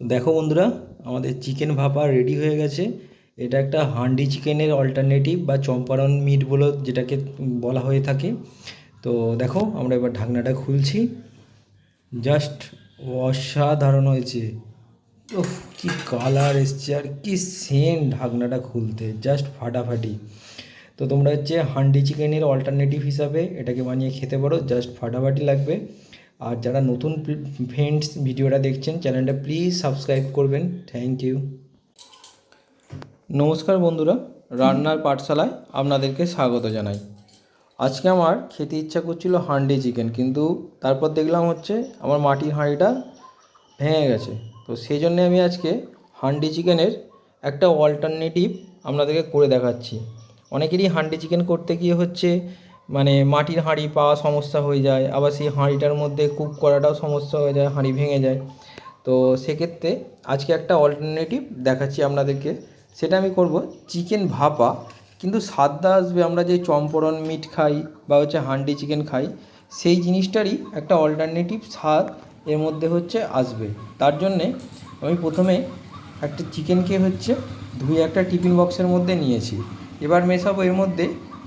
দেখো বন্ধুরা, আমাদের চিকেন ভাপা রেডি হয়ে গেছে। এটা একটা হান্ডি চিকেনের অল্টারনেটিভ বা চম্পারন মিট বলে যেটাকে বলা হয়ে থাকে। তো দেখো, আমরা এবার ঢাকনাটা খুলছি। জাস্ট অসাধারণ হয়েছে। উফ, কি কালার এসছে আর কি সেম ঢাকনাটা খুলতে জাস্ট ফাটাফাটি। তো তোমরা হচ্ছে হান্ডি চিকেনের অল্টারনেটিভ হিসাবে এটাকে বানিয়ে খেতে পারো জাস্ট ফাটাফাটি লাগবে। আর যারা নতুন ফ্রেন্ডস ভিডিওটা দেখছেন চ্যানেলটা প্লিজ সাবস্ক্রাইব করবেন। থ্যাংক ইউ নমস্কার বন্ধুরা, রান্নার পাঠশালায় আপনাদেরকে স্বাগত জানাই। আজকে আমার খেতে ইচ্ছা করছিল হান্ডি চিকেন, কিন্তু তারপর দেখলাম হচ্ছে আমার মাটির হাঁড়িটা ভেঙে গেছে। তো সেই জন্যে আমি আজকে হান্ডি চিকেনের একটা অল্টারনেটিভ আপনাদেরকে করে দেখাচ্ছি। অনেকেরই হান্ডি চিকেন করতে গিয়ে হচ্ছে মানে মাটির হাঁড়ি পাওয়া সমস্যা হয়ে যায়, আবার সেই হাঁড়িটার মধ্যে কুক করাটাও সমস্যা হয়ে যায়, হাঁড়ি ভেঙে যায়। তো সেক্ষেত্রে আজকে একটা অল্টারনেটিভ দেখাচ্ছি আপনাদেরকে, সেটা আমি করব চিকেন ভাপা। কিন্তু স্বাদটা আসবে, আমরা যে চম্পরন মিট খাই বা হচ্ছে হান্ডি চিকেন খাই, সেই জিনিসটারই একটা অল্টারনেটিভ স্বাদ এর মধ্যে হচ্ছে আসবে। তার জন্যে আমি প্রথমে একটা চিকেনকে হচ্ছে ধুয়ে একটা টিফিন বক্সের মধ্যে নিয়েছি। এবার মেশাবো এর মধ্যে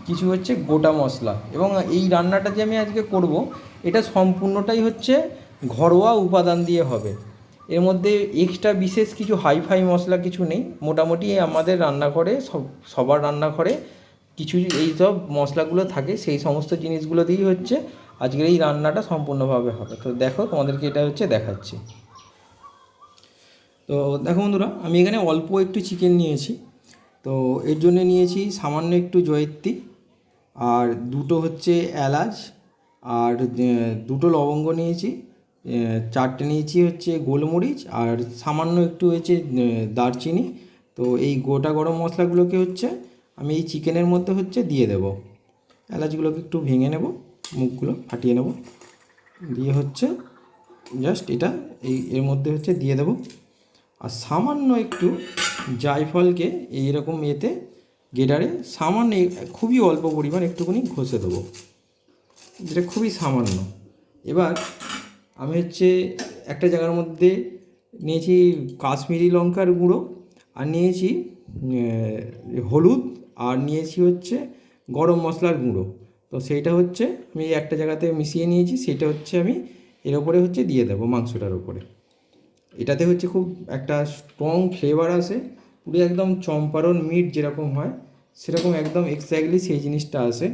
কিছু হচ্ছে গোটা মশলা। এবং এই রান্নাটা যে আমি আজকে করব, এটা সম্পূর্ণটাই হচ্ছে ঘরোয়া উপাদান দিয়ে হবে। এর মধ্যে এক্সট্রা বিশেষ কিছু হাইফাই মশলা কিছু নেই। মোটামুটি আমাদের রান্নাঘরে, সব, সবার রান্নাঘরে কিছু এই সব মশলাগুলো থাকে, সেই সমস্ত জিনিসগুলো দিয়েই হচ্ছে আজকের এই রান্নাটা সম্পূর্ণভাবে হবে। তো দেখো তোমাদেরকে এটা হচ্ছে দেখাচ্ছি। তো দেখো বন্ধুরা, আমি এখানে অল্প একটু চিকেন নিয়েছি। তো এর জন্য নিয়েছি সামান্য একটু জয়িত্রী। আর দুটো হচ্ছে এলাচ, আর দুটো লবঙ্গ নিয়েছি চারটে নিয়েছি হচ্ছে গোলমরিচ, আর সামান্য একটু হয়েছে দারচিনি। তো এই গোটা গরম মশলাগুলোকে হচ্ছে আমি এই চিকেনের মধ্যে হচ্ছে দিয়ে দেবো। এলাচগুলোকে একটু ভেঙে নেব, মুখগুলো ফাটিয়ে নেব। দিয়ে হচ্ছে জাস্ট এটা এই, এর মধ্যে হচ্ছে দিয়ে দেবো। আর সামান্য একটু জায়ফলকে এইরকম এতে গেটারে সামান্য খুবই অল্প পরিমাণ একটুখানি ঘষে দেবো। যেটা খুবই সামান্য। এবার আমি হচ্ছে একটা জায়গার মধ্যে নিয়েছি কাশ্মীরি লঙ্কার গুঁড়ো, আর নিয়েছি হলুদ, আর নিয়েছি হচ্ছে গরম মশলার গুঁড়ো। তো সেইটা হচ্ছে আমি একটা জায়গাতে মিশিয়ে নিয়েছি সেটা হচ্ছে আমি এর ওপরে হচ্ছে দিয়ে দেবো মাংসটার ওপরে। এটাতে হচ্ছে খুব একটা স্ট্রং ফ্লেভার আসে পুরো একদম চম্পারন মিট যেরকম হয়, সেরকম একদম এক্স্যাক্টলি সেই জিনিসটা আসে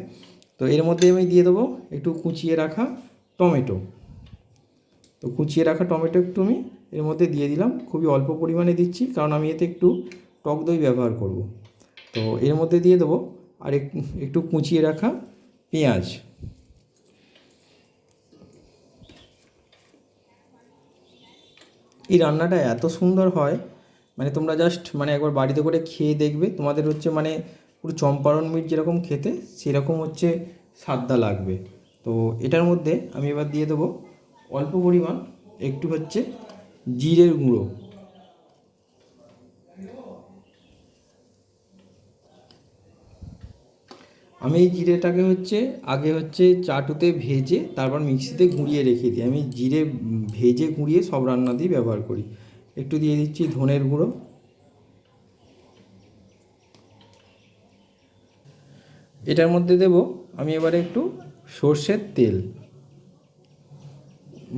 তো এর মধ্যে আমি দিয়ে দেবো একটু কুচিয়ে রাখা টমেটো। তো কুচিয়ে রাখা টমেটো একটু আমি এর মধ্যে দিয়ে দিলাম। খুবই অল্প পরিমাণে দিচ্ছি, কারণ আমি এতে একটু টক দই ব্যবহার করব। তো এর মধ্যে দিয়ে দেবো আর একটু কুচিয়ে রাখা পেঁয়াজ। এই রান্নাটা এত সুন্দর হয় মানে তোমরা জাস্ট মানে একবার বাড়িতে করে খেয়ে দেখবে। তোমাদের হচ্ছে মানে পুরো চম্পারণ মিট যেরকম খেতে, সেরকম হচ্ছে স্বাদটা লাগবে। তো এটার মধ্যে আমি এবার দিয়ে দেবো অল্প পরিমাণ একটু হচ্ছে জিরের গুঁড়ো। আমি এই জিরেটাকে হচ্ছে আগে হচ্ছে চাটুতে ভেজে, তারপর মিক্সিতে গুঁড়িয়ে রেখে দিই। আমি জিরে ভেজে, গুঁড়িয়ে সব রান্নাতেই ব্যবহার করি। একটু দিয়ে দিচ্ছি ধনের গুঁড়ো। এটার মধ্যে দেব আমি এবারে একটু সর্ষের তেল।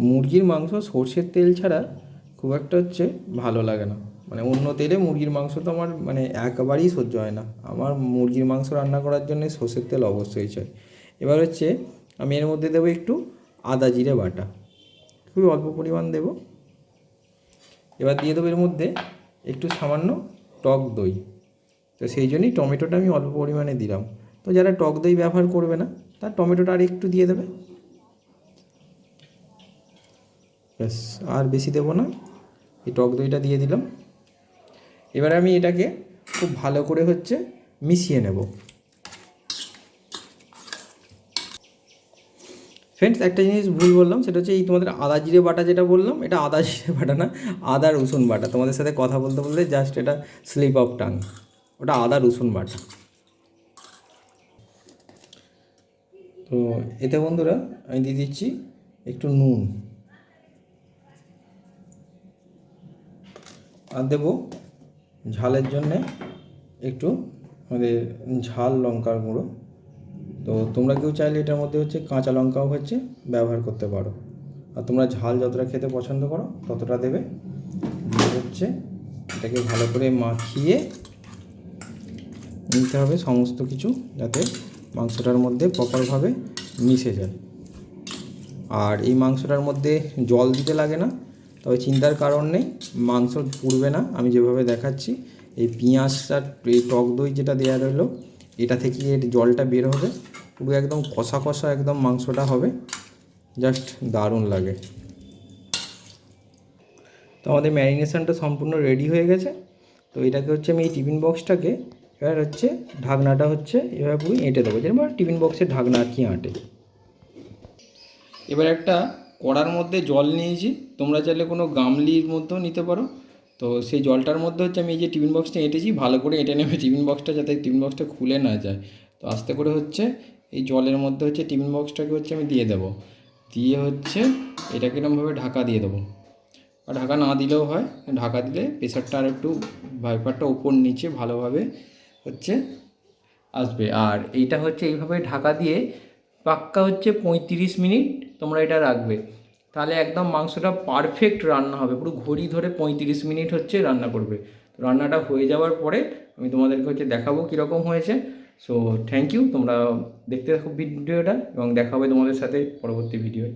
মুরগির মাংস সর্ষের তেল ছাড়া খুব একটা হচ্ছে ভালো লাগে না। মানে অন্য তেলে মুরগির মাংস তো আমার মানে একেবারেই সহ্য হয় না। আমার মুরগির মাংস রান্না করার জন্য সর্ষের তেল অবশ্যই চাই। এবার হচ্ছে আমি এর মধ্যে দেবো একটু আদা জিরে বাটা। খুবই অল্প পরিমাণ দেব। এবার দিয়ে দেবো এর মধ্যে একটু সামান্য টক দই। তো সেই জন্যই টমেটোটা আমি অল্প পরিমাণে দিলাম। তো যারা টক দই ব্যবহার করবে না, তার টমেটোটা আর একটু দিয়ে দেবে। ব্যাস, আর বেশি দেবো না। এই টক দইটা দিয়ে দিলাম। এবার আমি এটাকে খুব ভালো করে হচ্ছে মিশিয়ে নেব। ফ্রেন্ডস একটা জিনিস ভুল বললাম, সেটা হচ্ছে এই তোমাদের আদা জিরে বাটা যেটা বললাম, এটা আদা জিরে বাটা না, আদা রসুন বাটা। তোমাদের সাথে কথা বলতে বলতে জাস্ট এটা স্লিপ অফ টাং ওটা আদা রসুন বাটা। তো এতে বন্ধুরা, আমি দিয়ে দিচ্ছি একটু নুন। আর দেবো ঝালের জন্যে একটু আমাদের ঝাল লঙ্কার গুঁড়ো। তো তোমরা কেউ চাইলে এটার মধ্যে হচ্ছে কাঁচা লঙ্কাও হচ্ছে ব্যবহার করতে পারো। আর তোমরা ঝাল যতটা খেতে পছন্দ করো, ততটা দেবে। হচ্ছে এটাকে ভালো করে মাখিয়ে নিতে হবে সমস্ত কিছু যাতে মাংসটার মধ্যে প্রপারভাবে মিশে যায়। আর এই মাংসটার মধ্যে জল দিতে লাগে না, তবে চিন্তার কারণ নেই, মাংস পুড়বে না। আমি যেভাবে দেখাচ্ছি, এই পেঁয়াজটার এই টক দই যেটা দেওয়া রইল, এটা থেকে এর জলটা বের হবে। পুরো একদম কষা কষা একদম মাংসটা হবে। জাস্ট দারুণ লাগে। তো আমাদের ম্যারিনেশনটা সম্পূর্ণ রেডি হয়ে গেছে। তো এটাকে হচ্ছে আমি এই টিফিন বক্সটাকে, এবার হচ্ছে ঢাকনাটা হচ্ছে এভাবে পুরো এঁটে দেবো। যেরকম টিফিন বক্সের ঢাকনা আর কি আঁটে। এবার একটা কড়ার মধ্যে জল নিয়েছি। তোমরা চাইলে কোনো গামলির মধ্যেও নিতে পারো। তো সেই জলটার মধ্যে হচ্ছে আমি এই যে টিফিন বক্সটা এঁটেছি, ভালো করে এঁটে নেবে টিফিন বক্সটা যাতে টিফিন বক্সটা খুলে না যায়। তো আস্তে করে হচ্ছে এই জলের মধ্যে হচ্ছে টিফিন বক্সটাকে হচ্ছে আমি দিয়ে দেবো। দিয়ে হচ্ছে এটাকে এরকমভাবে ঢাকা দিয়ে দেবো। আর ঢাকা না দিলেও হয়, ঢাকা দিলে প্রেশারটা আর একটু ভাইপারটা উপর নিচে ভালোভাবে হচ্ছে আসবে। আর এইটা হচ্ছে এইভাবে ঢাকা দিয়ে পাক্কা হচ্ছে পঁয়ত্রিশ মিনিট তোমরা এটা রাখবে। তাহলে একদম মাংসটা পারফেক্ট রান্না হবে। পুরো ঘড়ি ধরে পঁয়ত্রিশ মিনিট হচ্ছে রান্না করবে। রান্নাটা হয়ে যাওয়ার পরে আমি তোমাদেরকে হচ্ছে দেখাবো কীরকম হয়েছে। সো থ্যাংক ইউ তোমরা দেখতে থাকো ভিডিওটা এবং দেখা হবে তোমাদের সাথে পরবর্তী ভিডিওয়